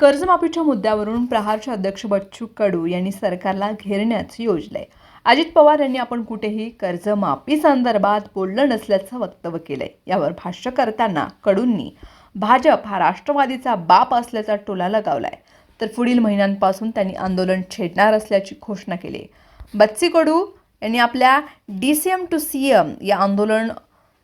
कर्जमाफीच्या मुद्द्यावरून प्रहारचे अध्यक्ष बच्चू कडू यांनी सरकारला घेरण्याच योजलंय. अजित पवार यांनी आपण कुठेही कर्जमाफी संदर्भात बोललं नसल्याचं वक्तव्य केलंय. यावर भाष्य करताना कडूंनी भाजप हा राष्ट्रवादीचा बाप असल्याचा टोला लगावलाय. तर पुढील महिन्यांपासून त्यांनी आंदोलन छेडणार असल्याची घोषणा केली. बच्ची कडू यांनी आपल्या D C M to C M या आंदोलन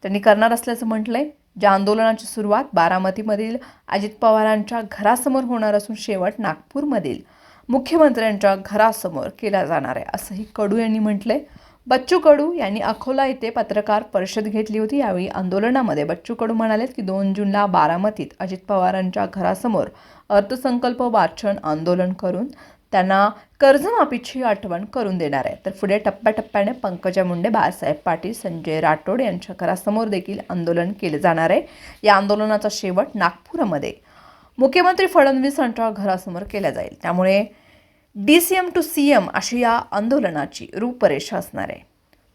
त्यांनी करणार असल्याचं म्हटलंय. ज्या आंदोलनाची सुरुवात बारामतीमधील अजित पवारांच्या घरासमोर होणार असून शेवट नागपूरमधील मुख्यमंत्र्यांच्या घरासमोर केला जाणार आहे असंही कडू यांनी म्हटलंय. बच्चू कडू यांनी अकोला येथे पत्रकार परिषद घेतली होती. यावेळी आंदोलनामध्ये बच्चू कडू म्हणालेत की दोन जूनला बारामतीत अजित पवारांच्या घरासमोर अर्थसंकल्प वाचन आंदोलन करून त्यांना कर्जमाफीची आठवण करून देणार आहे. तर पुढे टप्प्याटप्प्याने पंकजा मुंडे बाळासाहेब पाटील संजय राठोड यांच्या घरासमोर देखील आंदोलन केले जाणार आहे. या आंदोलनाचा शेवट नागपूरमध्ये मुख्यमंत्री फडणवीस यांच्या घरासमोर केला जाईल. त्यामुळे D C M to C M अशी या आंदोलनाची रूपरेषा असणार आहे.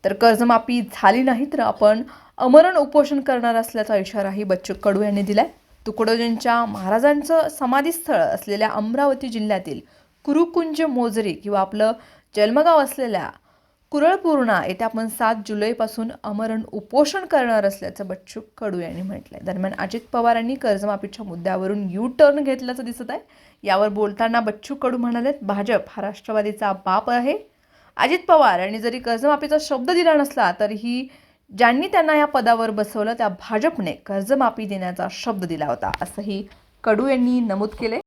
तर कर्जमाफी झाली नाही तर आपण अमरण उपोषण करणार असल्याचा इशाराही बच्चू कडू यांनी दिलाय. तुकडोजींच्या महाराजांचं समाधीस्थळ असलेल्या अमरावती जिल्ह्यातील कुरुकुंज मोजरी किंवा आपलं जन्मगाव असलेल्या कुरळपूर्णा येथे आपण सात जुलैपासून अमरण उपोषण करणार असल्याचं बच्चू कडू यांनी म्हटलंय. दरम्यान अजित पवार यांनी कर्जमाफीच्या मुद्द्यावरून यू टर्न घेतल्याचं दिसत आहे. यावर बोलताना बच्चू कडू म्हणालेत भाजप हा राष्ट्रवादीचा बाप आहे. अजित पवार यांनी जरी कर्जमाफीचा शब्द दिला नसला तरीही ज्यांनी त्यांना या पदावर बसवलं त्या भाजपने कर्जमाफी देण्याचा शब्द दिला होता असंही कडू यांनी नमूद केले